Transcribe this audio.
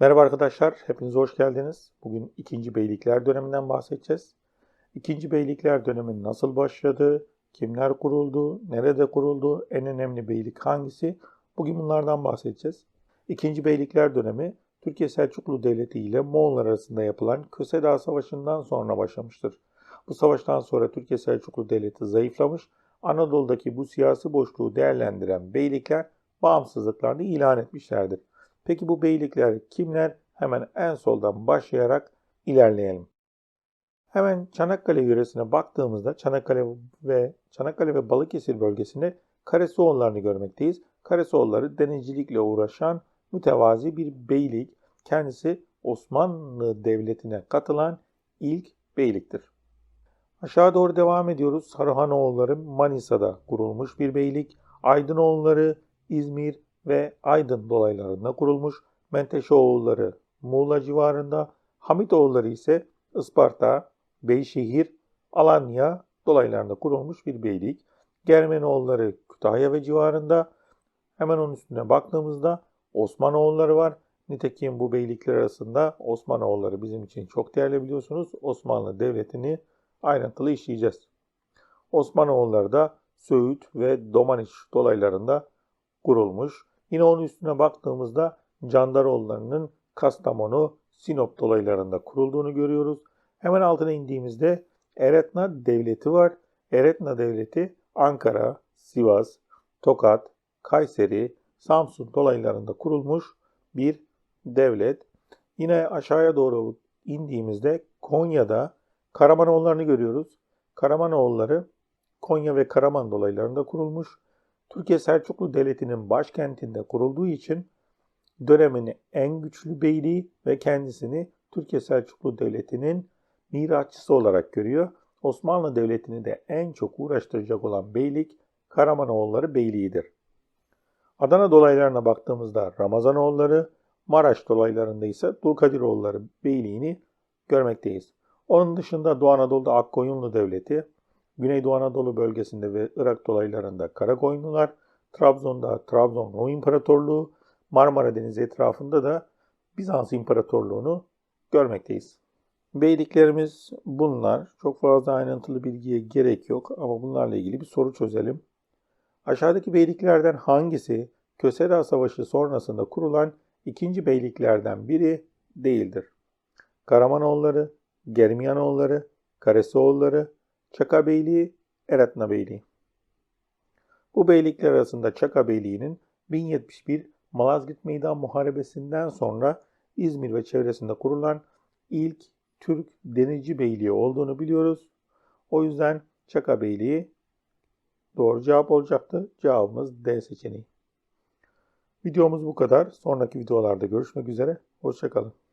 Merhaba arkadaşlar, hepiniz hoş geldiniz. Bugün 2. Beylikler döneminden bahsedeceğiz. 2. Beylikler dönemi nasıl başladı, kimler kuruldu, nerede kuruldu, en önemli beylik hangisi? Bugün bunlardan bahsedeceğiz. 2. Beylikler dönemi Türkiye Selçuklu Devleti ile Moğollar arasında yapılan Köse Dağı Savaşı'ndan sonra başlamıştır. Bu savaştan sonra Türkiye Selçuklu Devleti zayıflamış, Anadolu'daki bu siyasi boşluğu değerlendiren beylikler bağımsızlıklarını ilan etmişlerdir. Peki bu beylikler kimler? Hemen en soldan başlayarak ilerleyelim. Hemen Çanakkale yöresine baktığımızda Çanakkale ve Çanakkale ve Balıkesir bölgesinde Karasoğullarını görmekteyiz. Karasoğulları denizcilikle uğraşan mütevazi bir beylik. Kendisi Osmanlı Devleti'ne katılan ilk beyliktir. Aşağı doğru devam ediyoruz. Saruhanoğulları Manisa'da kurulmuş bir beylik. Aydınoğulları İzmir ve Aydın dolaylarında kurulmuş. Menteşeoğulları Muğla civarında, Hamitoğulları ise Isparta, Beyşehir, Alanya dolaylarında kurulmuş bir beylik. Germenoğulları Kütahya ve civarında. Hemen onun üstüne baktığımızda Osmanoğulları var. Nitekim bu beylikler arasında Osmanoğulları bizim için çok değerli biliyorsunuz. Osmanlı Devleti'ni ayrıntılı işleyeceğiz. Osmanoğulları da Söğüt ve Domaniç dolaylarında kurulmuş. Yine onun üstüne baktığımızda Candaroğulları'nın Kastamonu, Sinop dolaylarında kurulduğunu görüyoruz. Hemen altına indiğimizde Eretna Devleti var. Eretna Devleti Ankara, Sivas, Tokat, Kayseri, Samsun dolaylarında kurulmuş bir devlet. Yine aşağıya doğru indiğimizde Konya'da Karamanoğullarını görüyoruz. Karamanoğulları Konya ve Karaman dolaylarında kurulmuş. Türkiye Selçuklu Devleti'nin başkentinde kurulduğu için dönemini en güçlü beyliği ve kendisini Türkiye Selçuklu Devleti'nin mirasçısı olarak görüyor. Osmanlı Devleti'ni de en çok uğraştıracak olan beylik Karamanoğulları Beyliği'dir. Adana dolaylarına baktığımızda Ramazanoğulları, Maraş dolaylarında ise Dulkadiroğulları Beyliğini görmekteyiz. Onun dışında Doğu Anadolu'da Akkoyunlu Devleti, Güneydoğu Anadolu bölgesinde ve Irak dolaylarında Karakoyunlular, Trabzon'da Trabzon Rum İmparatorluğu, Marmara Denizi etrafında da Bizans İmparatorluğunu görmekteyiz. Beyliklerimiz bunlar. Çok fazla ayrıntılı bilgiye gerek yok ama bunlarla ilgili bir soru çözelim. Aşağıdaki beyliklerden hangisi Köse Savaşı sonrasında kurulan ikinci beyliklerden biri değildir? Karamanoğulları, Germiyanoğulları, Karesoğulları, Çaka Beyliği, Eretna Beyliği. Bu beylikler arasında Çaka Beyliği'nin 1071 Malazgirt Meydan Muharebesi'nden sonra İzmir ve çevresinde kurulan ilk Türk denizci beyliği olduğunu biliyoruz. O yüzden Çaka Beyliği doğru cevap olacaktı. Cevabımız D seçeneği. Videomuz bu kadar. Sonraki videolarda görüşmek üzere. Hoşçakalın.